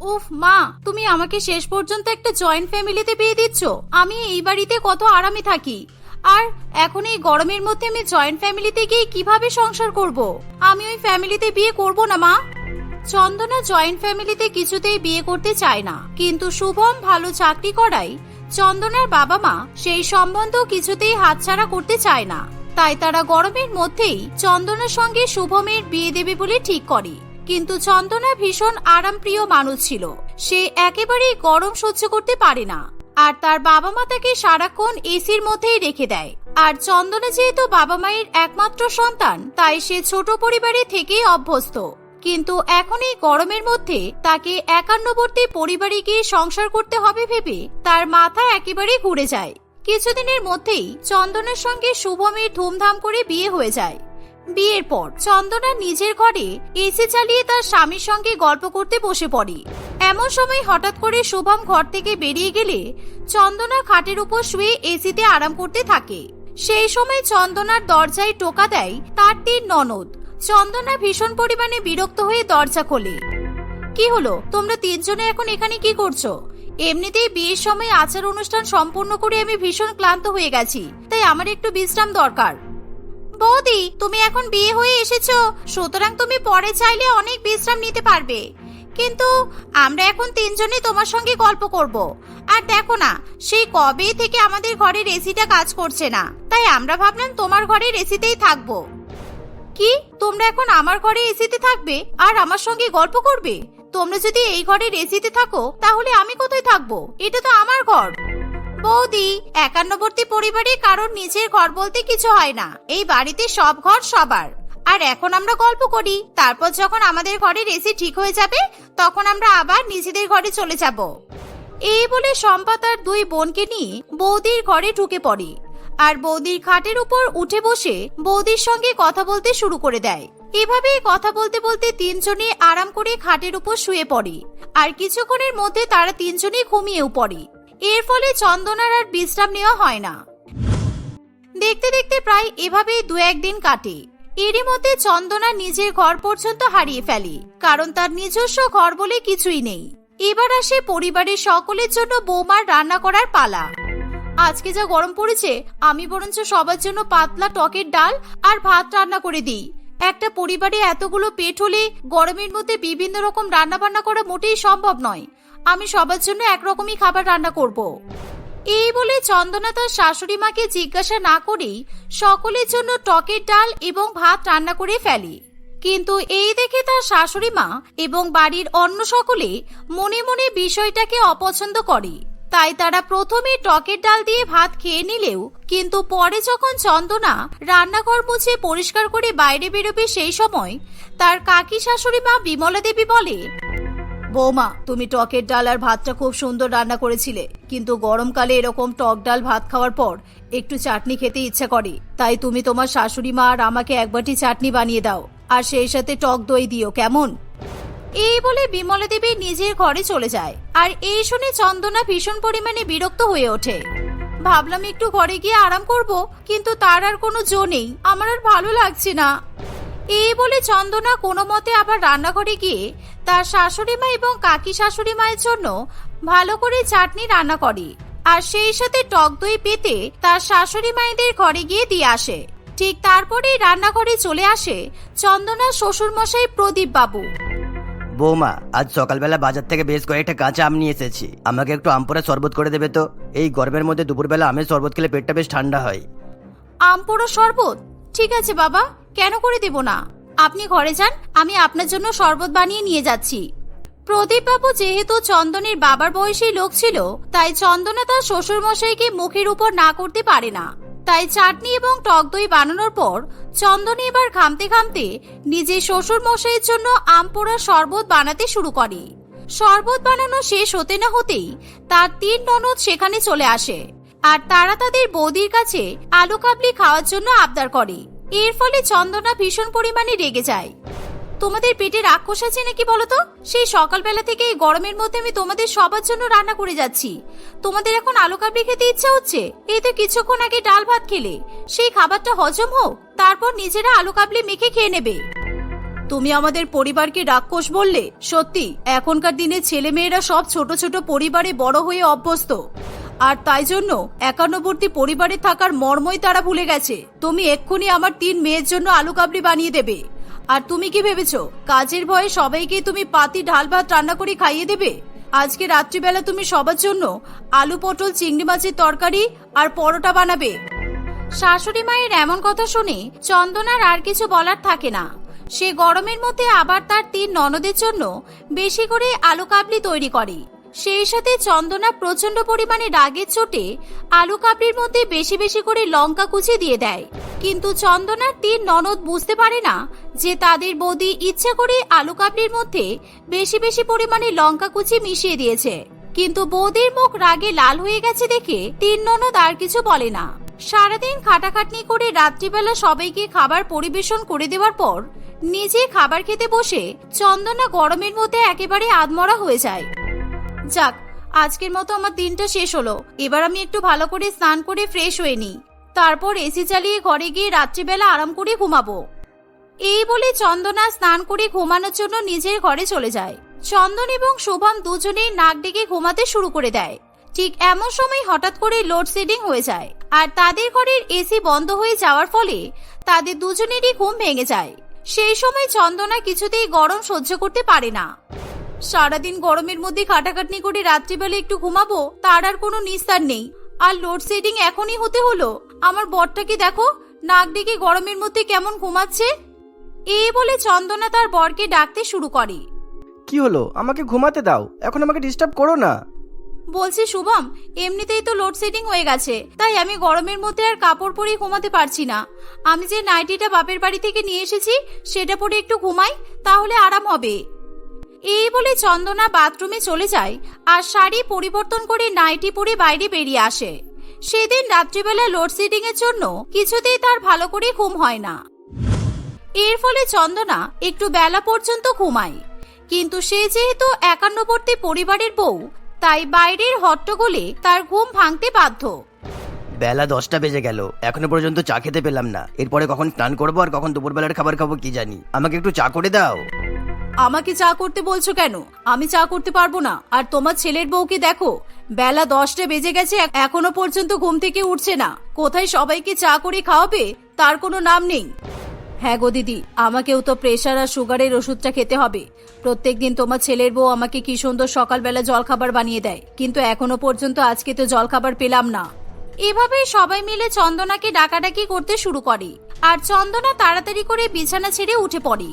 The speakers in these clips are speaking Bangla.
উফ, মা, তুমি আমাকে শেষ পর্যন্ত একটা জয়েন্ট ফ্যামিলিতে বিয়ে দিচ্ছ। আমি এই বাড়িতে কত আরামে থাকি। আর এখন এই গরমের মধ্যে আমি জয়েন্ট ফ্যামিলিতে গিয়ে কীভাবে সংসার করব? আমি ওই ফ্যামিলিতে বিয়ে করব না, মা। চন্দনা জয়েন্ট ফ্যামিলিতে কিছুতেই বিয়ে করতে চায় না। কিন্তু শুভম ভালো চাকরি করায়। চন্দনার বাবা মা সেই সম্বন্ধ কিছুতেই হাতছাড়া করতে চায় না। তাই তারা গরমের মধ্যেই চন্দনার সঙ্গে শুভমের বিয়ে দেবে বলে ঠিক করে। কিন্তু চন্দনা ভীষণ আরামপ্রিয় মানুষ ছিল। সে একেবারেই গরম সহ্য করতে পারে না। আর তার বাবা মা তাকে সারাক্ষণ এসির মধ্যেই রেখে দেয়। আর চন্দনা যেহেতু বাবা মায়ের একমাত্র সন্তান, তাই সে ছোট পরিবারে থেকেই অভ্যস্ত। কিন্তু এখন এই গরমের মধ্যে তাকে একান্নবর্তী পরিবারে গিয়ে সংসার করতে হবে ভেবে তার মাথা একেবারে ঘুরে যায়। কিছুদিনের মধ্যেই চন্দনের সঙ্গে শুভমের ধুমধাম করে বিয়ে হয়ে যায়। বিয়ের পর চন্দনা নিজের ঘরে এসি চালিয়ে তার স্বামীর সঙ্গে গল্প করতে বসে পড়ে। এমন সময় হঠাৎ করে শুভম ঘর থেকে বেরিয়ে গেলে চন্দনা খাটের উপর শুয়ে এসিতে আরাম করতে থাকে। সেই সময় চন্দনার দরজায় টোকা দেয় তার তিন ননদ। চন্দনা ভীষণ পরিমাণে বিরক্ত হয়ে দরজা খোলে। কি হলো? তোমরা তিনজনে এখন এখানে কি করছ? এমনিতেই বিয়ের সময় আচার অনুষ্ঠান সম্পূর্ণ করে আমি ভীষণ ক্লান্ত হয়ে গেছি, তাই আমার একটু বিশ্রাম দরকার। বৌদি, তুমি এখন বিয়ে হয়ে এসেছ, সুতরাং তুমি পরে চাইলে অনেক বিশ্রাম নিতে পারবে। কিন্তু আমরা এখন তিনজনে তোমার সঙ্গে গল্প করব। আর দেখো না, সেই কবে থেকে আমাদের ঘরের এসিটা কাজ করছে না। তাই আমরা ভাবলাম তোমার ঘরের এসিতেই থাকব। কি? তোমরা এখন আমার ঘরে এসিতে থাকবে? আর আমার সঙ্গে গল্প করবে? তোমরা যদি এই ঘরের এসিতে থাকো, তাহলে আমি কোথায় থাকব? এটা তো আমার ঘর। বৌদি, একান্নবর্তী পরিবারে কারোর নিজের ঘর বলতে কিছু হয় না। এই বাড়িতে সব ঘর সবার। আর এখন আমরা গল্প করি, তারপর যখন আমাদের ঘরের এসি ঠিক হয়ে যাবে, তখন আমরা আবার নিজেদের ঘরে চলে যাব। এই বলে শম্পা তার দুই বোনকে নিয়ে বৌদির ঘরে ঢুকে পড়ে। আর বৌদির খাটের উপর উঠে বসে বৌদির সঙ্গে কথা বলতে শুরু করে দেয়। এভাবে কথা বলতে বলতে তিনজনে আরাম করে খাটের উপর শুয়ে পড়ে। আর কিছুক্ষণের মধ্যে তারা তিনজনেই ঘুমিয়েও পড়ে। এর ফলে চন্দনার আর বিশ্রাম নেওয়া হয় না। দেখতে দেখতে প্রায় এভাবেই দু একদিন কাটে। এরই মধ্যে চন্দনা নিজের ঘর পর্যন্ত হারিয়ে ফেলে, কারণ তার নিজস্ব ঘর বলে কিছুই নেই। এবার আসে পরিবারের সকলের জন্য বৌমার রান্না করার পালা। আজকে যা গরম পড়েছে, আমি বরঞ্চ সবার জন্য পাতলা টকের ডাল আর ভাত রান্না করে দিই। একটা পরিবারে এতগুলো পেট হলে গরমের মধ্যে বিভিন্ন রকম রান্না বান্না করা মোটেই সম্ভব নয়। আমি সবার জন্য একরকমই খাবার রান্না করব। এই বলে চন্দনা তার শাশুড়ি মাকে জিজ্ঞাসা না করেই সকলের জন্য টকের ডাল এবং ভাত রান্না করে ফেলে কিন্তু এই দেখে তার শাশুড়ি মা এবং বাড়ির অন্য সকলে মনে মনে বিষয়টাকে অপছন্দ করে তাই তারা প্রথমে টকের ডাল দিয়ে ভাত খেয়ে নিলেও কিন্তু পরে যখন চন্দনা রান্নাঘর মুছে পরিষ্কার করে বাইরে বেরোবে সেই সময় তার কাকি শাশুড়ি মা বিমলা দেবী বলে বৌমা, তুমি টকের ডাল আর ভাতটা খুব সুন্দর রান্না করেছিলে, কিন্তু গরমকালে এরকম টক ডাল ভাত খাওয়ার পর একটু চাটনি খেতে ইচ্ছা করে। তাই তুমি তোমার শাশুড়ি মা আর আমাকে এক বাটি চাটনি বানিয়ে দাও, আর সেই সাথে টক দই দিও, কেমন? এই বলে বিমলা দেবী নিজের ঘরে চলে যায়, আর এই শুনে চন্দনা ভীষণ পরিমাণে বিরক্ত হয়ে ওঠে। ভাবলাম একটু ঘরে গিয়ে আরাম করব, কিন্তু তার আর কোনো জো নেই, আমার আর ভালো লাগছে না। এই বলে চন্দনা কোনো মতে আবার রান্নাঘরে গিয়ে তার শাশুড়ি মা এবং কাকি শাশুড়ি মায়ের জন্য ভালো করে চাটনি রান্না করে আর সেই সাথে টক দই পেতে তার শাশুড়ি মায়েদের ঘরে গিয়ে দিয়ে আসে। ঠিক তারপরেই রান্নাঘরে চলে আসে চন্দনার শ্বশুর মশাই প্রদীপ বাবু বৌমা আজ সকালবেলা বাজার থেকে বেশ কয়েকটা কাঁচা আম নিয়ে এসেছি। আমাকে একটু আম পোড়া শরবত করে দেবে তো? এই গরমের মধ্যে দুপুরবেলা আমের শরবত খেলে পেটটা বেশ ঠান্ডা হয়। আম পোড়ো শরবত? ঠিক আছে বাবা। কেন করে দেব না? আপনি ঘরে যান, আমি আপনার জন্য শরবত বানিয়ে নিয়ে যাচ্ছি। প্রদীপ বাবু যেহেতু চন্দনের বাবার বয়সী লোক ছিল, তাই চন্দনা তার শ্বশুর মশাইকে মুখের উপর না করতে পারে না। তাই চাটনি এবং টক দই বানানোর পর চন্দনী এবার ঘামতে ঘামতে নিজের শ্বশুর মশাইয়ের জন্য আম পোড়া শরবত বানাতে শুরু করে। শরবত বানানো শেষ হতে না হতেই তার তিন ননদ সেখানে চলে আসে। আর তারা তাদের বৌদির কাছে আলু কাবলি খাওয়ার জন্য আবদার করে। এর ফলে চন্দনা ভীষণ পরিমাণে রেগে যায়। তোমাদের পেটে রাক্ষস আছে নাকি বলতো? সেই সকালবেলা থেকে এই গরমের মধ্যে আমি তোমাদের সবার জন্য রান্না করে যাচ্ছি। তোমাদের এখন আলু কাবলি খেতে ইচ্ছা হচ্ছে? এই তো কিছুক্ষণ আগে ডাল ভাত খেলে। সেই খাবারটা হজম হোক, তারপর নিজেরা আলু কাবলি মেখে খেয়ে নেবে। তুমি আমাদের পরিবারকে রাক্ষস বললে? সত্যি, এখনকার দিনে ছেলে মেয়েরা সব ছোট ছোট পরিবারে বড় হয়ে অভ্যস্ত। আর তাই জন্য একান্নবর্তী পরিবারে থাকার মর্মই তারা ভুলে গেছে। তুমি এক্ষুনি আমার তিন মেয়ের জন্য আলু কাবলি বানিয়ে দেবে। আর তুমি কি ভেবেছো, কাজের ভয়ে সবাইকে তুমি পাতি, ঢাল ভাত রান্না করে খাইয়ে দেবে? আজকে রাত্রিবেলা তুমি সবার জন্য আলু পটল, চিংড়ি মাছের তরকারি আর পরোটা বানাবে। শাশুড়ি মায়ের এমন কথা শুনে চন্দনার আর কিছু বলার থাকে না। সে গরমের মধ্যে আবার তার তিন ননদের জন্য বেশি করে আলু কাবলি তৈরি করে। সেই সাথে চন্দনা প্রচণ্ড পরিমাণে রাগের চোটে আলু কাবলির মধ্যে বেশি বেশি করে লঙ্কা কুচি দিয়ে দেয়। কিন্তু চন্দনার তিন ননদ বুঝতে পারে না যে তাদের বৌদি ইচ্ছা করে আলু কাবলির মধ্যে বেশি বেশি পরিমাণে লঙ্কা কুচি মিশিয়ে দিয়েছে। কিন্তু বৌদির মুখ রাগে লাল হয়ে গেছে দেখে তিন ননদ আর কিছু বলে না। সারাদিন খাটাখাটনি করে রাত্রিবেলা সবাইকে খাবার পরিবেশন করে দেওয়ার পর নিজে খাবার খেতে বসে চন্দনা গরমের মধ্যে একেবারে আদমরা হয়ে যায়। যাক, আজকের মতো আমার দিনটা শেষ হলো। এবার আমি একটু ভালো করে স্নান করে ফ্রেশ হয়ে নিই। তারপর এসি চালিয়ে ঘরে গিয়ে রাত্রিবেলা আরাম করে ঘুমাবো। এই বলে চন্দনা স্নান করে ঘুমানোর জন্য নিজের ঘরে চলে যায়। চন্দন এবং শুভম দুজনেই নাক ডেকে ঘুমাতে শুরু করে দেয়। ঠিক এমন সময় হঠাৎ করে লোডশেডিং হয়ে যায় আর তাদের ঘরের এসি বন্ধ হয়ে যাওয়ার ফলে তাদের দুজনেরই ঘুম ভেঙে যায়। সেই সময় চন্দনা কিছুতেই গরম সহ্য করতে পারে না। সারাদিন গরমের মধ্যে খাটাখাটনি করে রাত্রিবেলা একটু ঘুমাবো তার আর কোনো নিস্তার নেই। আর লোডশেডিং এখনই হতে হলো? আমার বরটাকে দেখো নাক ডেকে গরমের মধ্যে কেমন ঘুমাচ্ছে। এই বলে চন্দনা তার বরকে ডাকতে শুরু করে। কি হলো? আমাকে ঘুমাতে দাও এখন আমাকে ডিস্টার্ব করো না। বলছি শুভম এমনিতেই তো লোডশেডিং হয়ে গেছে তাই আমি গরমের মধ্যে আর কাপড় পরে ঘুমাতে পারছি না। আমি যে নাইটিটা বাপের বাড়ি থেকে নিয়ে এসেছি সেটা পরে একটু ঘুমাই তাহলে আরাম হবে। এই বলে চন্দনা বাথরুমে চলে যায় আর শাড়ি পরিবর্তন করে নাইটি পরে বাইরে বেরিয়ে আসে। সেদিন রাত্রিবেলা লোডশেডিং এর জন্য কিছুতেই তার ভালো করে ঘুম হয় না। এর ফলে চন্দনা একটু বেলা পর্যন্ত ঘুমায়। কিন্তু সে যেহেতু একান্নবর্তী পরিবারের বউ, তাই বাইরের হট্টগোলে তার ঘুম ভাঙতে বাধ্য। বেলা দশটা বেজে গেল। এখনও পর্যন্ত চা খেতে পেলাম না। এরপরে কখন স্নান করব আর কখন দুপুরবেলার খাবার খাব কি জানি। আমাকে একটু চা করে দাও। আমাকে চা করতে বলছো কেন? আমি চা করতে পারব না। আর তোমার ছেলের বউকে দেখো, বেলা দশটা বেজে গেছে, এখনও পর্যন্ত ঘুম থেকে উঠছে না। কোথায় সবাইকে চা করে খাওয়াবে, তার কোনো নাম নেই। হ্যাঁ গো দিদি, আমাকেও তো প্রেশার আর সুগারের ওষুধটা খেতে হবে। প্রত্যেকদিন তোমার ছেলের বউ আমাকে কি সুন্দর সকালবেলা জলখাবার বানিয়ে দেয়। কিন্তু এখনও পর্যন্ত আজকে তো জলখাবার পেলাম না। এভাবেই সবাই মিলে চন্দনাকে ডাকাডাকি করতে শুরু করে। আর চন্দনা তাড়াতাড়ি করে বিছানা ছেড়ে উঠে পড়ে।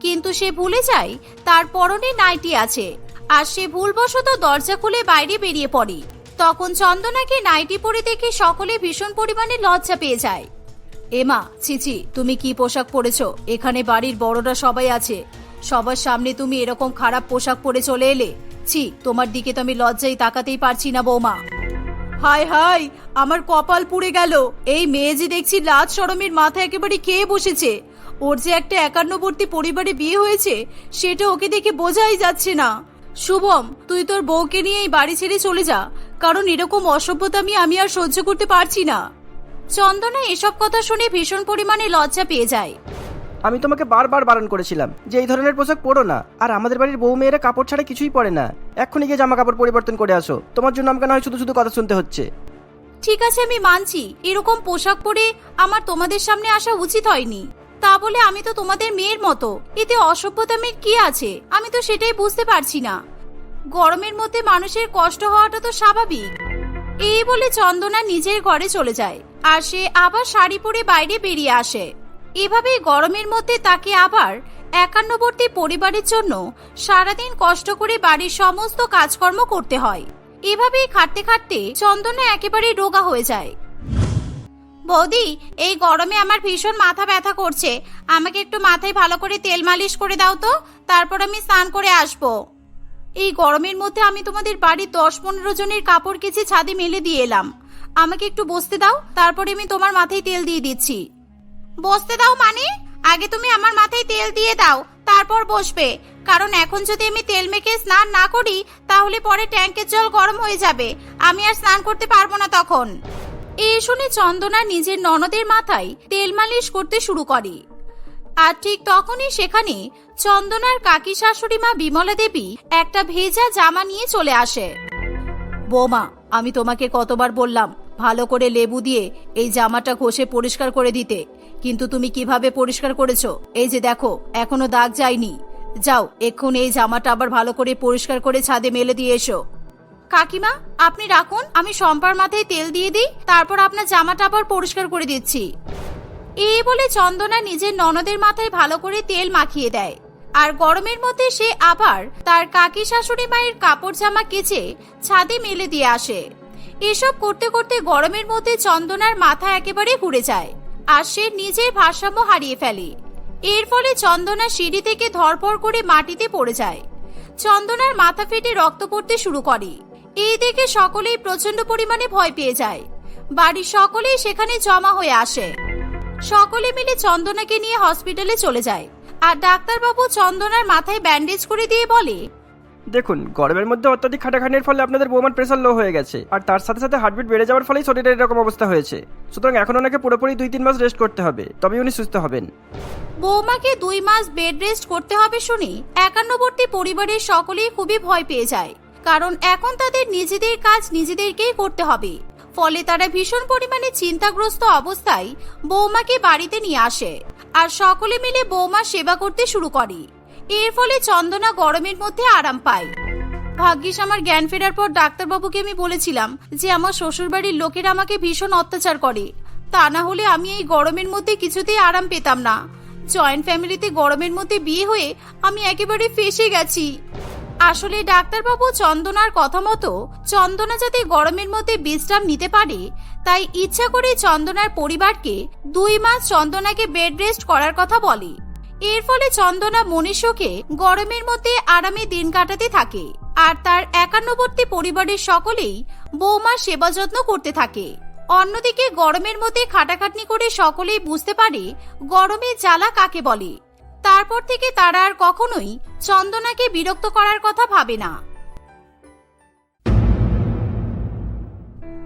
কিন্তু সে ভুলে যায়, তার পরনে নাইটি আছে। আর সে ভুলবশত দরজা খুলে বাইরে বেরিয়ে পড়ে। তখন চন্দনাকে নাইটি পরে দেখে সকলে ভীষণ পরিমাণে লজ্জা পেয়ে যায়। এমা ছিছি তুমি কি পোশাক পরেছো? এখানে বাড়ির বড়রা সবাই আছে। সবার সামনে তুমি এরকম খারাপ পোশাক পরে চলে এলে? ছি, তোমার দিকে তো আমি লজ্জায় তাকাতেই পারছি না, বৌমা। হাই হাই আমার কপাল পুড়ে গেল। এই মেয়ে যে দেখছি লাজ সরমের মাথা একেবারে খেয়ে বসেছে। ওর যে একটা একান্নবর্তী পরিবারে বিয়ে হয়েছে সেটা ওকে দেখে বোঝাই যাচ্ছে না। শুভম তুই তোর বউকে নিয়ে এই বাড়ি ছেড়ে চলে যা কারণ এরকম অসভ্যতামি আমি আর সহ্য করতে পারছি না। চন্দনা এসব কথা শুনে ভীষণ পরিমাণে লজ্জা পেয়ে যায়। আমি তোমাকে বারবার বারণ করেছিলাম যে এই ধরনের পোশাক পরো না আর আমাদের বাড়ির বউ মেয়েরা কাপড় ছাড়া কিছুই পরে না। এক্ষুনি গিয়ে জামা কাপড় পরিবর্তন করে আসো। তোমার জন্য আমাকে নয় শুধু শুধু কথা শুনতে হচ্ছে। ঠিক আছে আমি মানছি। এরকম পোশাক পরে আমার তোমাদের সামনে আসা উচিত হয়নি। তা বলে আমি তো তোমাদের মেয়ের মতো। এতে অসভ্যতামের কি আছে? আমি তো সেটাই বুঝতে পারছি না। গরমের মধ্যে মানুষের কষ্ট হওয়াটা তো স্বাভাবিক। এই বলে চন্দনা নিজের ঘরে চলে যায়। আর সে আবার শাড়ি পরে বাইরে বেরিয়ে আসে। এভাবেই গরমের মধ্যে তাকে আবার একান্নবর্তী পরিবারের জন্য সারাদিন কষ্ট করে বাড়ির সমস্ত কাজকর্ম করতে হয়। এভাবেই খাটতে খাটতে চন্দনা একেবারে রোগা হয়ে যায়। বৌদি, এই গরমে আমার ভীষণ মাথা ব্যথা করছে। আমাকে একটু মাথায় ভালো করে তেল মালিশ করে দাও তো, তারপর আমি স্নান করে আসব। এই গরমের মধ্যে আমি তোমাদের বাড়ির দশ পনেরো জনের কাপড় কেচে ছাদে মেলে দিয়ে এলাম। আমাকে একটু বসতে দাও, তারপরে আমি তোমার মাথায় তেল দিয়ে দিচ্ছি। বসতে দাও মানে? আগে তুমি আমার মাথায় তেল দিয়ে দাও, তারপর বসবে। কারণ এখন যদি আমি তেল মেখে স্নান না করি, তাহলে পরে ট্যাঙ্কের জল গরম হয়ে যাবে। আমি আর স্নান করতে পারব না তখন। এই শুনে চন্দনা নিজের ননদের মাথায় তেল মালিশ করতে শুরু করে। আর ঠিক তখনই সেখানে চন্দনার কাকি শাশুড়ি মা বিমলা দেবী একটা ভেজা জামা নিয়ে চলে আসে। বৌমা, আমি তোমাকে কতবার বললাম ভালো করে লেবু দিয়ে এই জামাটা ঘষে পরিষ্কার করে দিতে। কিন্তু তুমি কীভাবে পরিষ্কার করেছ? এই যে দেখো, এখনও দাগ যায়নি। যাও, এক্ষুনি এই জামাটা আবার ভালো করে পরিষ্কার করে ছাদে মেলে দিয়ে এসো। কাকিমা, আপনি রাখুন, আমি সম্পার মাথায় তেল দিয়ে দিই, তারপর আপনার জামাটা আবার পরিষ্কার করে দিচ্ছি। এই বলে চন্দনা নিজের ননদের মাথায় ভালো করে তেল মাখিয়ে দেয়। আর গরমের মধ্যে সে আবার তার কাকি শাশুড়ি মায়ের কাপড় জামা কেচে ছাদে মেলে দিয়ে আসে। এসব করতে করতে গরমের মধ্যে চন্দনার মাথা একেবারে ঘুরে যায়, আর সে নিজের ভারসাম্য হারিয়ে ফেলে। এর ফলে চন্দনা সিঁড়ি থেকে ধরপড় করে মাটিতে পড়ে যায়। চন্দনার মাথা ফেটে রক্ত পড়তে শুরু করে। এই দেখে সকলেই প্রচণ্ড পরিমাণে ভয় পেয়ে যায়। বাড়ির সকলেই সেখানে জমা হয়ে আসে। সকলে মিলে চন্দনাকে নিয়ে হসপিটালে চলে যায় আর ডাক্তারবাবু চন্দনার মাথায় ব্যান্ডেজ করে দিয়ে বলে দেখুন গরমের মধ্যে অত্যাধিক খাটাখানির ফলে আপনাদের বৌমার প্রেশার লো হয়ে গেছে আর তার সাথে সাথে হার্টবিট বেড়ে যাওয়ার ফলেই শরীরের এরকম অবস্থা হয়েছে। সুতরাং এখন ওনাকে পুরোপুরি দুই তিন মাস রেস্ট করতে হবে তবে উনি সুস্থ হবেন। বৌমাকে দুই মাস বেড রেস্ট করতে হবে শুনি একান্নবর্তী পরিবারের সকলেই খুবই ভয় পেয়ে যায়। কারণ এখন তাদের নিজেদের কাজ নিজেদেরকেই করতে হবে। ফলে তারা ভীষণ পরিমাণে চিন্তাগ্রস্ত অবস্থায় বৌমাকে বাড়িতে নিয়ে আসে আর সকলে মিলে বৌমার সেবা করতে শুরু করে। এর ফলে চন্দনা গরমের মধ্যে আরাম পায়। ভাগ্যিস আমার জ্ঞান ফেরার পর ডাক্তারবাবুকে আমি বলেছিলাম যে আমার শ্বশুরবাড়ির লোকেরা আমাকে ভীষণ অত্যাচার করে। তা না হলে আমি এই গরমের মধ্যে কিছুতেই আরাম পেতাম না। জয়েন্ট ফ্যামিলিতে গরমের মধ্যে বিয়ে হয়ে আমি একেবারে ফেসে গেছি। আসলে ডাক্তারবাবু চন্দনার কথা মতো চন্দনা যাতে গরমের মধ্যে বিশ্রাম নিতে পারে, তাই ইচ্ছা করে চন্দনার পরিবারকে দুই মাস চন্দনাকে বেড রেস্ট করার কথা বলে। এর ফলে চন্দনা মনীষকে গরমের মধ্যে আরামে দিন কাটাতে থাকে, আর তার একান্নবর্তী পরিবারের সকলেই বৌমার সেবা যত্ন করতে থাকে। অন্যদিকে গরমের মধ্যে খাটাখাটনি করে সকলেই বুঝতে পারে গরমে জ্বালা কাকে বলে। তারপর থেকে তারা আর কখনোই চন্দনাকে বিরক্ত করার কথা ভাবে না।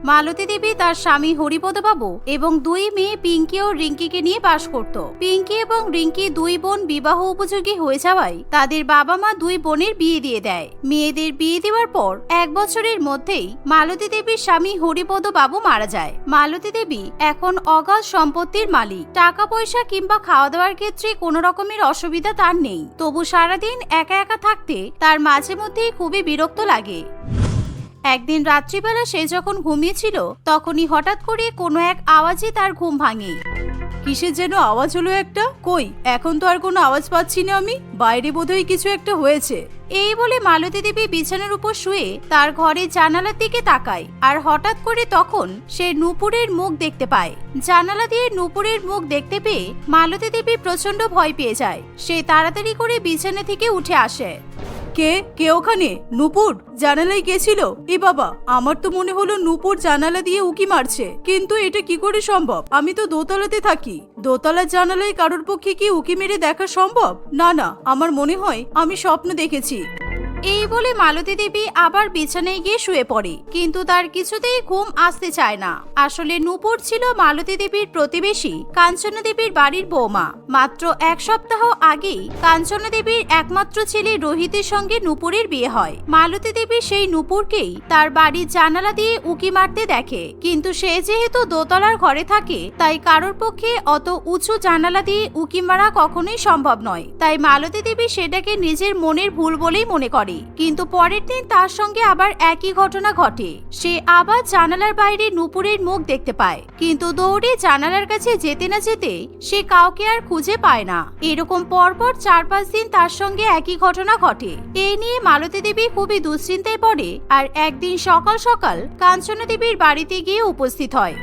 মালতী দেবী তার স্বামী হরিপদ বাবু এবং দুই মেয়ে পিঙ্কি ও রিঙ্কিকে নিয়ে বাস করত। পিঙ্কি এবং রিঙ্কি দুই বোন বিবাহ উপযোগী হয়ে যাওয়ায় তাদের বাবা মা দুই বোনের বিয়ে দিয়ে দেয়। মেয়েদের বিয়ে দেওয়ার পর এক বছরের মধ্যেই মালতী দেবীর স্বামী হরিপদ বাবু মারা যায়। মালতী দেবী এখন অগাধ সম্পত্তির মালিক। টাকা পয়সা কিংবা খাওয়া দাওয়ার ক্ষেত্রে কোনো রকমের অসুবিধা তার নেই। তবু সারাদিন একা একা থাকতে তার মাঝে মধ্যেই খুবই বিরক্ত লাগে। একদিন রাত্রিবেলা সে যখন ঘুমিয়েছিল, তখনই হঠাৎ করে কোনো এক আওয়াজে তার ঘুম ভাঙে কিসের যেন আওয়াজ হলো একটা? কই, এখন তো আর কোনো আওয়াজ পাচ্ছি না আমি। বাইরে বোধহয় কিছু একটা হয়েছে। এই বলে মালতী দেবী বিছানার উপর শুয়ে তার ঘরের জানালার দিকে তাকায় আর হঠাৎ করে তখন সে নূপুরের মুখ দেখতে পায়। জানালা দিয়ে নূপুরের মুখ দেখতে পেয়ে মালতী দেবী প্রচণ্ড ভয় পেয়ে যায়। সে তাড়াতাড়ি করে বিছানা থেকে উঠে আসে। কে? কে ওখানে? নুপুর? জানালায় গেছিল এ বাবা, আমার তো মনে হলো নুপুর জানালা দিয়ে উকি মারছে। কিন্তু এটা কি করে সম্ভব? আমি তো দোতলাতে থাকি। দোতলার জানালায় কারোর পক্ষে কি উকি মেরে দেখা সম্ভব? না না, আমার মনে হয় আমি স্বপ্ন দেখেছি। এই বলে মালতী দেবী আবার বিছানায় গিয়ে শুয়ে পড়ে। কিন্তু তার কিছুতেই ঘুম আসতে চায় না। আসলে নূপুর ছিল মালতী দেবীর প্রতিবেশী, কাঞ্চনা দেবীর বাড়ির বৌমা। মাত্র এক সপ্তাহ আগেই কাঞ্চনা দেবীর একমাত্র ছেলে রোহিতের সঙ্গে নূপুরের বিয়ে হয়। মালতী দেবী সেই নূপুরকেই তার বাড়ির জানালা দিয়ে উকি মারতে দেখে। কিন্তু সে যেহেতু দোতলার ঘরে থাকে, তাই কারোর পক্ষে অত উঁচু জানালা দিয়ে উকি মারা কখনোই সম্ভব নয়। তাই মালতী দেবী সেটাকে নিজের মনের ভুল বলেই মনে করে। কিন্তু পরের দিন তার সঙ্গে আবার একই ঘটনা ঘটে। সে আবার জানালার বাইরে নুপুরের মুখ দেখতে পায়। কিন্তু দৌড়ে জানালার কাছে যেতে না যেতে সে কাউকে আর খুঁজে পায় না। এরকম পরপর চার পাঁচ দিন তার সঙ্গে একই ঘটনা ঘটে। এই নিয়ে মালতী দেবী খুবই দুশ্চিন্তায় পড়ে আর একদিন সকাল সকাল কাঞ্চনা দেবীর বাড়িতে গিয়ে উপস্থিত হয়।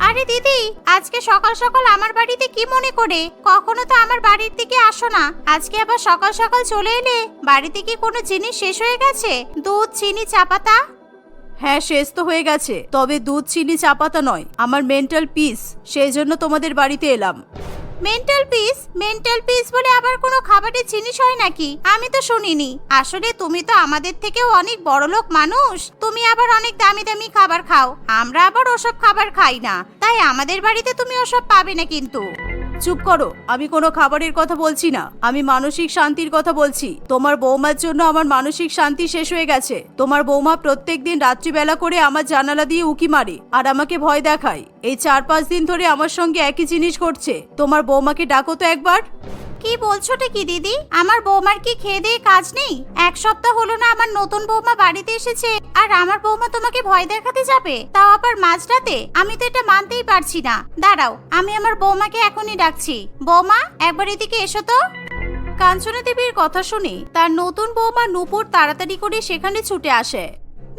আরে দিদি, আজকে সকাল সকাল আমার বাড়িতে কি মনে করে? কখনো তো আমার বাড়ির দিকে আসো না। আজকে আবার সকাল সকাল চলে এলে বাড়িতে কি কোনো জিনিস শেষ হয়ে গেছে? দুধ, চিনি, চা পাতা? হ্যাঁ শেষ তো হয়ে গেছে। তবে দুধ, চিনি, চা পাতা নয়। আমার মেন্টাল পিস সেই জন্য তোমাদের বাড়িতে এলাম। মেন্টাল পিস মেন্টাল পিস বলে আবার কোনো খাবারের জিনিস হয় নাকি? আমি তো শুনিনি। আসলে তুমি তো আমাদের থেকেও অনেক বড় লোক মানুষ। তুমি আবার অনেক দামি দামি খাবার খাও। আমরা আবার ওসব খাবার খাই না। তাই আমাদের বাড়িতে তুমি ওসব পাবে না কিন্তু। চুপ করো, আমি কোনো খাবারের কথা বলছি না। আমি মানসিক শান্তির কথা বলছি। তোমার বৌমার জন্য আমার মানসিক শান্তি শেষ হয়ে গেছে। তোমার বৌমা প্রত্যেক দিন রাত্রিবেলা করে আমার জানালা দিয়ে উকি মারে আর আমাকে ভয় দেখায়। এই চার পাঁচ দিন ধরে আমার সঙ্গে একই জিনিস ঘটছে। তোমার বৌমাকে ডাকো তো একবার। কি বলছোটা কি, দিদি? আমার বৌমার কি খেয়ে দিয়ে কাজ নেই? এক সপ্তাহ হলো না আমার নতুন বৌমা বাড়িতে এসেছে, আর আমার বৌমা তোমাকে ভয় দেখাতে যাবে? তাও আবার মাঝরাতে? আমি তো এটা মানতেই পারছি না। দাঁড়াও, আমি আমার বৌমাকে এখনই ডাকছি। বৌমা, একবার এদিকে এসো তো। কাঞ্চনা দেবীর কথা শুনে তার নতুন বৌমা নূপুর তাড়াতাড়ি করে সেখানে ছুটে আসে।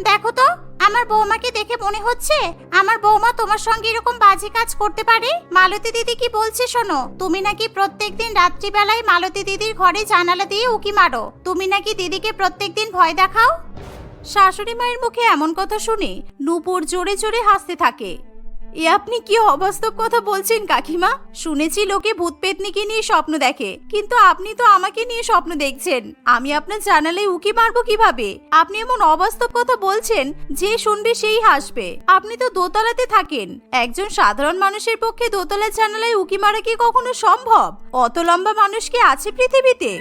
দেখো তো আমার বৌমাকে দেখে মনে হচ্ছে আমার বৌমা তোমার সঙ্গে এরকম বাজে কাজ করতে পারে? মালতী দিদি কি বলছে শোনো, তুমি নাকি প্রত্যেকদিন রাত্রিবেলায় মালতী দিদির ঘরে জানালা দিয়ে উকি মারো। তুমি নাকি দিদিকে প্রত্যেকদিন ভয় দেখাও? শাশুড়ি মায়ের মুখে এমন কথা শুনে নূপুর জোরে জোরে হাসতে থাকে। এ আপনি কি অবাস্তব কথা বলছেন, কাকিমা? শুনেছি লোকে ভূত পেতনিকে নিয়ে স্বপ্ন দেখে, কিন্তু আপনি তো আমাকে নিয়ে স্বপ্ন দেখছেন। আমি আপনার জানালে উকি মারবো কীভাবে? আপনি এমন অবাস্তব কথা বলছেন, যে শুনবে সেই হাসবে। আপনি তো দোতলাতে থাকেন। একজন সাধারণ মানুষের পক্ষে দোতলার জানালায় উকি মারা কি কখনো সম্ভব? অত লম্বা মানুষ কি আছে পৃথিবীতে?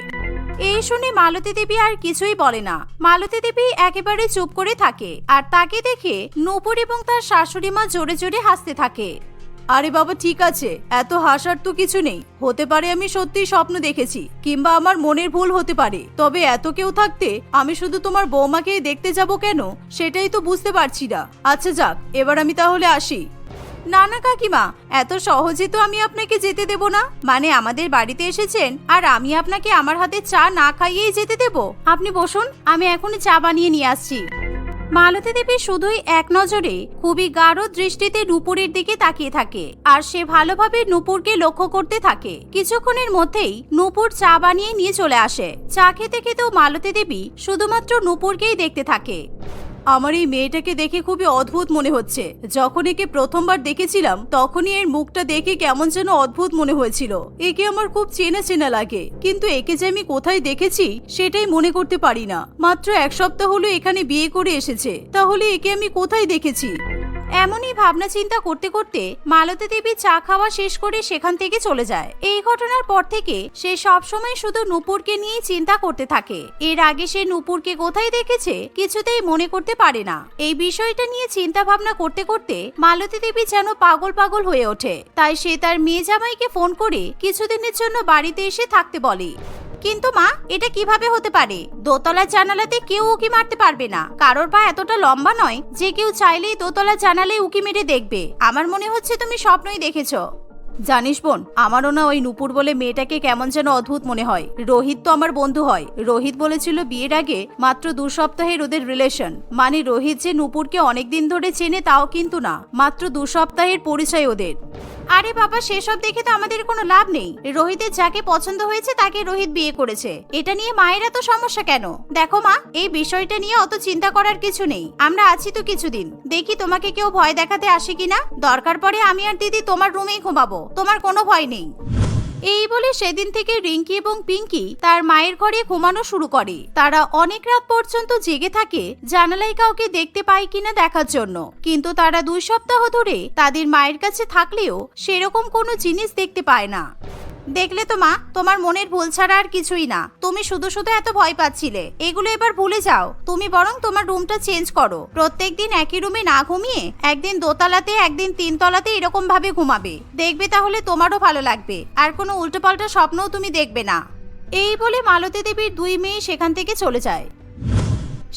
এই শুনে মালতী দেবী আর কিছুই বলে না। মালতী দেবী একেবারে চুপ করে থাকে আর তাকে দেখে নূপুর এবং তার শাশুড়ি মা জোরে জোরে হাসতে থাকে। আরে বাবা, ঠিক আছে, এত হাসার তো কিছু নেই। হতে পারে আমি সত্যি স্বপ্ন দেখেছি, কিংবা আমার মনের ভুল হতে পারে। তবে এত কেউ থাকতে আমি শুধু তোমার বৌমাকেই দেখতে যাব কেন, সেটাই তো বুঝতে পারছি না। আচ্ছা যাক, এবার আমি তাহলে আসি। না না, কাকিমা, এত সহজে তো আমি আপনাকে যেতে দেব না। মানে আমাদের বাড়িতে এসেছেন আর আমি আপনাকে আমার হাতে চা না খাইয়েই যেতে দেব। আপনি বসুন, আমি এখনই চা বানিয়ে নিয়ে আসছি। মালতী দেবী শুধুই এক নজরে খুবই গাঢ় দৃষ্টিতে নুপুরের দিকে তাকিয়ে থাকে আর সে ভালোভাবে নুপুরকে লক্ষ্য করতে থাকে। কিছুক্ষণের মধ্যেই নুপুর চা বানিয়ে নিয়ে চলে আসে। চা খেতে খেতেও মালতী দেবী শুধুমাত্র নুপুরকেই দেখতে থাকে। আমার এই মেয়েটাকে দেখে খুবই অদ্ভুত মনে হচ্ছে। যখন একে প্রথমবার দেখেছিলাম, তখনই এর মুখটা দেখে কেমন যেন অদ্ভুত মনে হয়েছিল। একে আমার খুব চেনা চেনা লাগে, কিন্তু একে যে আমি কোথায় দেখেছি, সেটাই মনে করতে পারি না। মাত্র এক সপ্তাহ হলো এখানে বিয়ে করে এসেছে, তাহলে একে আমি কোথায় দেখেছি? এমনই ভাবনা চিন্তা করতে করতে মালতী দেবী চা খাওয়া শেষ করে সেখান থেকে চলে যায়। এই ঘটনার পর থেকে সে সবসময় শুধু নূপুরকে নিয়েই চিন্তা করতে থাকে। এর আগে সে নূপুরকে কোথায় দেখেছে কিছুতেই মনে করতে পারে না। এই বিষয়টা নিয়ে চিন্তা ভাবনা করতে করতে মালতী দেবী যেন পাগল পাগল হয়ে ওঠে। তাই সে তার মেয়ে জামাইকে ফোন করে কিছুদিনের জন্য বাড়িতে এসে থাকতে বলে। কিন্তু মা, এটা কীভাবে হতে পারে? দোতলার জানালাতে কেউ উকি মারতে পারবে না। কারোর পা এতটা লম্বা নয় যে কেউ চাইলেই দোতলা জানালে উকি মেরে দেখবে। আমার মনে হচ্ছে তুমি স্বপ্নই দেখেছ। জানিস বোন, আমারও না ওই নুপুর বলে মেয়েটাকে কেমন যেন অদ্ভুত মনে হয়। রোহিত তো আমার বন্ধু হয়। রোহিত বলেছিল বিয়ের আগে মাত্র দু সপ্তাহের ওদের রিলেশন। মানে রোহিত যে নুপুরকে অনেকদিন ধরে চেনে তাও কিন্তু না। মাত্র দু সপ্তাহের পরিচয় ওদের। আরে বাবা, সেসব দেখে তো আমাদের কোনো লাভ নেই। রোহিতের যাকে পছন্দ হয়েছে, তাকে রোহিত বিয়ে করেছে। এটা নিয়ে মায়ের এত সমস্যা কেন? দেখো মা, এই বিষয়টা নিয়ে অত চিন্তা করার কিছু নেই। আমরা আছি তো কিছুদিন। দেখি তোমাকে কেউ ভয় দেখাতে আসে কিনা? দরকার পড়ে আমি আর দিদি তোমার রুমেই ঘুমাবো। তোমার কোনো ভয় নেই। এই বলে সেদিন থেকে রিঙ্কি এবং পিঙ্কি তার মায়ের ঘরে ঘুমানো শুরু করে। তারা অনেক রাত পর্যন্ত জেগে থাকে, জানালায় কাউকে দেখতে পায় কিনা দেখার জন্য। কিন্তু তারা দুই সপ্তাহ ধরে তাদের মায়ের কাছে থাকলেও সেরকম কোনো জিনিস দেখতে পায় না। দেখলে তো মা, তোমার মনের ভুল ছাড়া আর কিছুই না। তুমি শুধু শুধু এত ভয় পাচ্ছিলে। এগুলো এবার ভুলে যাও। তুমি বরং তোমার রুমটা চেঞ্জ করো। প্রত্যেক দিন একই রুমে না ঘুমিয়ে একদিন দোতলাতে, একদিন তিনতলাতে এরকম ভাবে ঘুমাবে। দেখবে তাহলে তোমারও ভালো লাগবে। আর কোনো উল্টোপাল্টা স্বপ্নও তুমি দেখবে না। এই বলে মালতী দেবীর দুই মেয়ে সেখান থেকে চলে যায়।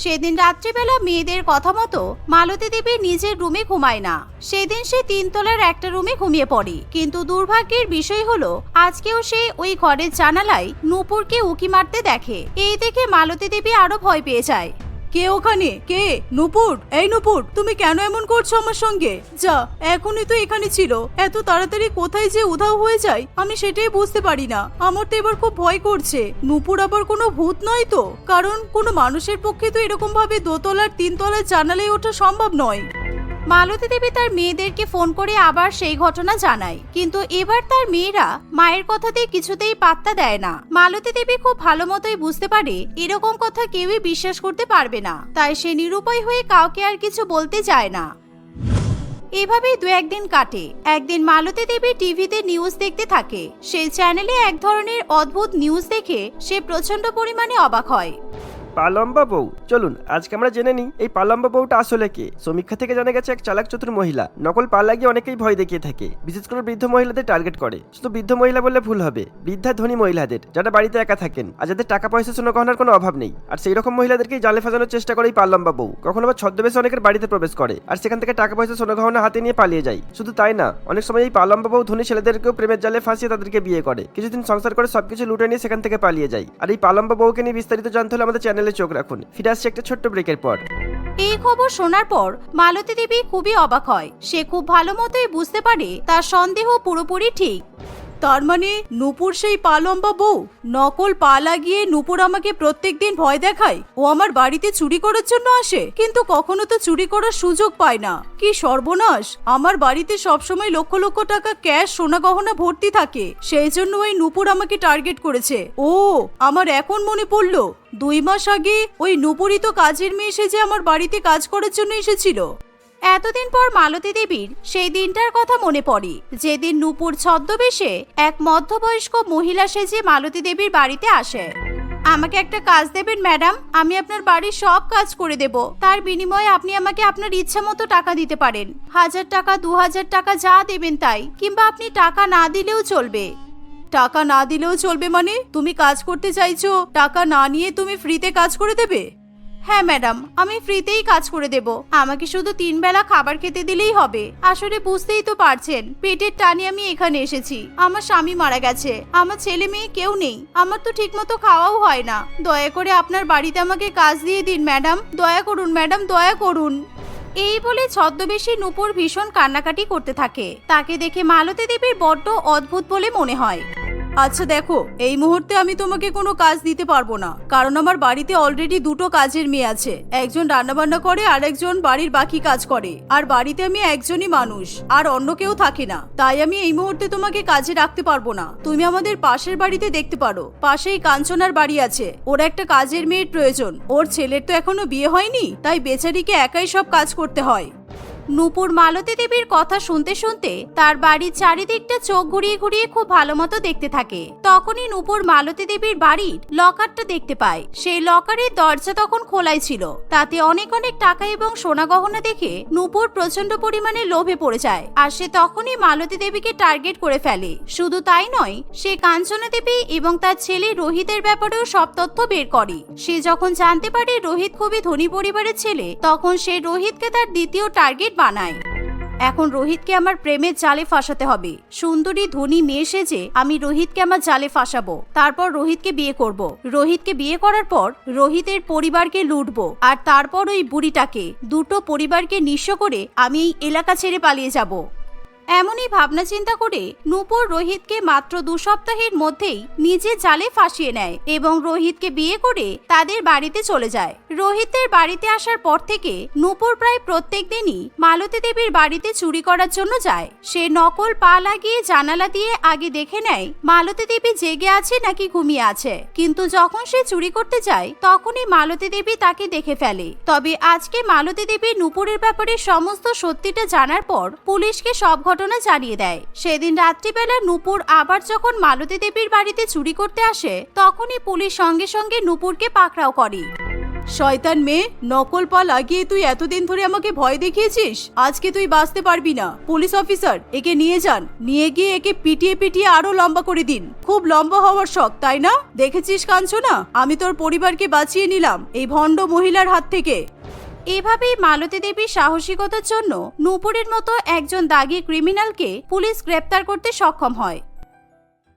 সেদিন রাত্রিবেলা মেয়েদের কথা মতো মালতী দেবী নিজের রুমে ঘুমায় না। সেদিন সে তিনতলার একটা রুমে ঘুমিয়ে পড়ে। কিন্তু দুর্ভাগ্যের বিষয় হলো, আজকেও সে ওই ঘরের জানালায় নূপুরকে উকি মারতে দেখে। এই দেখে মালতী দেবী আরও ভয় পেয়ে যায়। কে ওখানে? কে? নুপুর? এই নুপুর, তুমি কেন এমন করছ আমার সঙ্গে? যা, এখনই তো এখানে ছিল। এত তাড়াতাড়ি কোথায় যে উধাও হয়ে যায়, আমি সেটাই বুঝতে পারি না। আমার তো এবার খুব ভয় করছে। নুপুর আবার কোনো ভূত নয় তো? কারণ কোনো মানুষের পক্ষে তো এরকম ভাবে দোতলার তিনতলার জানালে ওঠা সম্ভব নয়। মালতী দেবী তার মেয়েদেরকে ফোন করে আবার সেই ঘটনা জানায়। কিন্তু এবার তার মেয়েরা মায়ের কথাতে কিছুতেই পাত্তা দেয় না। মালতী দেবী খুব ভালো মতোই বুঝতে পারে এরকম কথা কেউই বিশ্বাস করতে পারবে না। তাই সে নিরুপায় হয়ে কাউকে আর কিছু বলতে যায় না। এভাবেই দু একদিন কাটে। একদিন মালতী দেবী টিভিতে নিউজ দেখতে থাকে। সেই চ্যানেলে এক ধরনের অদ্ভুত নিউজ দেখে সে প্রচণ্ড পরিমাণে অবাক হয়। পালম্বা বউ। চলুন, আজকে আমরা জেনে নিই এই পালম্বা বউটা আসলে কে। সমীক্ষা থেকে জানা গেছে, এক চালাক চতুর মহিলা। নকল পা লাগিয়ে অনেকেই ভয় দেখিয়ে থাকে। বিশেষ করে বৃদ্ধ মহিলাদের টার্গেট করে। শুধু বৃদ্ধ মহিলা বললে ভুল হবে, বৃদ্ধা ধনী মহিলাদের, যারা বাড়িতে একা থাকেন আর যাদের টাকা পয়সা শোনো গহনার কোনো অভাব নেই। আর সেই রকম মহিলাদেরকেই জালে ফাজানোর চেষ্টা করে এই পাল্লাম্বা বউ। কখনো আবার ছদ্মবেশে অনেকের বাড়িতে প্রবেশ করে, আর সেখান থেকে টাকা পয়সা সোনা গহনা হাতে নিয়ে পালিয়ে যায়। শুধু তাই না, অনেক সময় এই পাল্লাম্বা বউ ধনী ছেলেদেরকেও প্রেমের জালে ফাঁসিয়ে তাদেরকে বিয়ে করে। কিছুদিন সংসার করে সবকিছু লুটে নিয়ে সেখান থেকে পালিয়ে যায়। আর এই পালম্বা বউকে নিয়ে বিস্তারিত জানতে হলে আমাদের চ্যানেলে চোখ রাখুন। ফিরে আসছে একটা ছোট্ট ব্রেকের পর। এই খবর শোনার পর মালতী দেবী খুবই অবাক হয়। সে খুব ভালো মতোই বুঝতে পারে তার সন্দেহ পুরোপুরি ঠিক। তার মানে নুপুর সেই পা লম্বা বউ? নকল পা লাগিয়ে নুপুর আমাকে প্রত্যেক দিন ভয় দেখায়? ও আমার বাড়িতে চুরি করার জন্য আসে? কিন্তু কখনো তো চুরি করার সুযোগ পায় না। কি সর্বনাশ! আমার বাড়িতে সবসময় লক্ষ লক্ষ টাকা ক্যাশ, সোনা গহনা ভর্তি থাকে। সেই জন্য ওই নুপুর আমাকে টার্গেট করেছে। ও, আমার এখন মনে পড়ল, দুই মাস আগে ওই নুপুরই তো কাজের মেয়ে এসে যে আমার বাড়িতে কাজ করার জন্য এসেছিল। এতদিন পর মালতী দেবীর সেই দিনটার কথা মনে পড়ে। যেদিন নূপুর ছদ্মবেশে এক মধ্যবয়স্ক মহিলা সেজে মালতী দেবীর বাড়িতে আসে। আমাকে একটা কাজ দেবেন, ম্যাডাম। আমি আপনার বাড়ির সব কাজ করে দেব। তার বিনিময়ে আপনি আমাকে আপনার ইচ্ছা মতো টাকা দিতে পারেন। হাজার টাকা, দু হাজার টাকা যা দেবেন তাই, কিংবা আপনি টাকা না দিলেও চলবে। টাকা না দিলেও চলবে মানে? তুমি কাজ করতে চাইছো? টাকা না নিয়ে তুমি ফ্রিতে কাজ করে দেবে? হ্যাঁ ম্যাডাম, আমি ফ্রিতেই কাজ করে দেব। আমাকে শুধু তিন বেলা খাবার খেতে দিলেই হবে। আসলে বুঝতেই তো পারছেন, পেটের টানে আমি এখানে এসেছি। আমার স্বামী মারা গেছে, আমার ছেলে মেয়ে কেউ নেই। আমার তো ঠিকমতো খাওয়াও হয় না। দয়া করে আপনার বাড়িতে আমাকে কাজ দিয়ে দিন, ম্যাডাম। দয়া করুন, ম্যাডাম, দয়া করুন। এই বলে ছদ্মবেশী নূপুর ভীষণ কান্নাকাটি করতে থাকে। তাকে দেখে মালতী দেবীর বড্ড অদ্ভুত বলে মনে হয়। আচ্ছা দেখো, এই মুহূর্তে আমি তোমাকে কোনো কাজ দিতে পারব না, কারণ আমার বাড়িতে অলরেডি দুটো কাজের মেয়ে আছে। একজন রান্নাবান্না করে আর একজন বাড়ির বাকি কাজ করে। আর বাড়িতে আমি একজনই মানুষ, আর অন্য কেউ থাকে না। তাই আমি এই মুহূর্তে তোমাকে কাজে রাখতে পারব না। তুমি আমাদের পাশের বাড়িতে দেখতে পারো, পাশেই কাঞ্চনার বাড়ি আছে। ওর একটা কাজের মেয়ের প্রয়োজন। ওর ছেলের তো এখনও বিয়ে হয়নি, তাই বেচারিকে একাই সব কাজ করতে হয়। নূপুর মালতী দেবীর কথা শুনতে শুনতে তার বাড়ির চারিদিকটা চোখ ঘুরিয়ে ঘুরিয়ে খুব ভালো মতো দেখতে থাকে। তখনই নূপুর মালতী দেবীর বাড়ির লকারটা দেখতে পায়। সেই লকারের দরজা তখন খোলাই ছিল। তাতে অনেক অনেক টাকা এবং সোনা গহনা দেখে নূপুর প্রচণ্ড পরিমাণে লোভে পড়ে যায়। আর সে তখনই মালতী দেবীকে টার্গেট করে ফেলে। শুধু তাই নয়, সে কাঞ্চনা দেবী এবং তার ছেলে রোহিতের ব্যাপারেও সব তথ্য বের করে। সে যখন জানতে পারে রোহিত খুবই ধনী পরিবারের ছেলে, তখন সে রোহিতকে তার দ্বিতীয় টার্গেট বানায়। এখন রোহিতকে আমার প্রেমের জালে ফাঁসাতে হবে। সুন্দরী, ধনী মেয়ে সেজে আমি রোহিতকে আমার জালে ফাঁসাবো। তারপর রোহিতকে বিয়ে করব। রোহিতকে বিয়ে করার পর রোহিতের পরিবারকে লুটবো। আর তারপর ওই বুড়িটাকে, দুটো পরিবারকে নিঃস্ব করে আমি এই এলাকা ছেড়ে পালিয়ে যাব। এমনই ভাবনা চিন্তা করে নূপুর রোহিতকে মাত্র দু সপ্তাহের মধ্যেই নিজে জালে ফাঁসিয়ে নেয় এবং রোহিতকে বিয়ে করে তাদের বাড়িতে চলে যায়। রোহিতের বাড়িতে আসার পর থেকে নূপুর প্রায় প্রত্যেক দিনই মালতী দেবীর বাড়িতে চুরি করার জন্য যায়। সে নকল পা লাগিয়ে জানালা দিয়ে আগে দেখে নেয়, মালতী দেবী জেগে আছে নাকি ঘুমিয়ে আছে। কিন্তু যখন সে চুরি করতে যায়, তখনই মালতী দেবী তাকে দেখে ফেলে। তবে আজকে মালতী দেবী নূপুরের ব্যাপারে সমস্ত সত্যিটা জানার পর পুলিশকে সব ঘটনা জানিয়ে দেয়। সেদিন রাত্রিবেলা নূপুর আবার যখন মালতী দেবীর বাড়িতে চুরি করতে আসে, তখনই পুলিশ সঙ্গে সঙ্গে নূপুরকে পাকড়াও করে। শয়তান মেয়ে, নকল পা লাগিয়ে তুই এতদিন ধরে আমাকে ভয় দেখিয়েছিস? আজকে তুই বাঁচতে পারবি না। পুলিশ অফিসার, একে নিয়ে যান। নিয়ে গিয়ে একে পিটিয়ে পিটিয়ে আরও লম্বা করে দিন। খুব লম্বা হওয়ার শখ, তাই না? দেখেছিস কাঞ্চনা? আমি তোর পরিবারকে বাঁচিয়ে নিলাম, এই ভণ্ড মহিলার হাত থেকে। এভাবেই মালতী দেবীর সাহসিকতার জন্য নূপুরের মতো একজন দাগি ক্রিমিনালকে পুলিশ গ্রেপ্তার করতে সক্ষম হয়।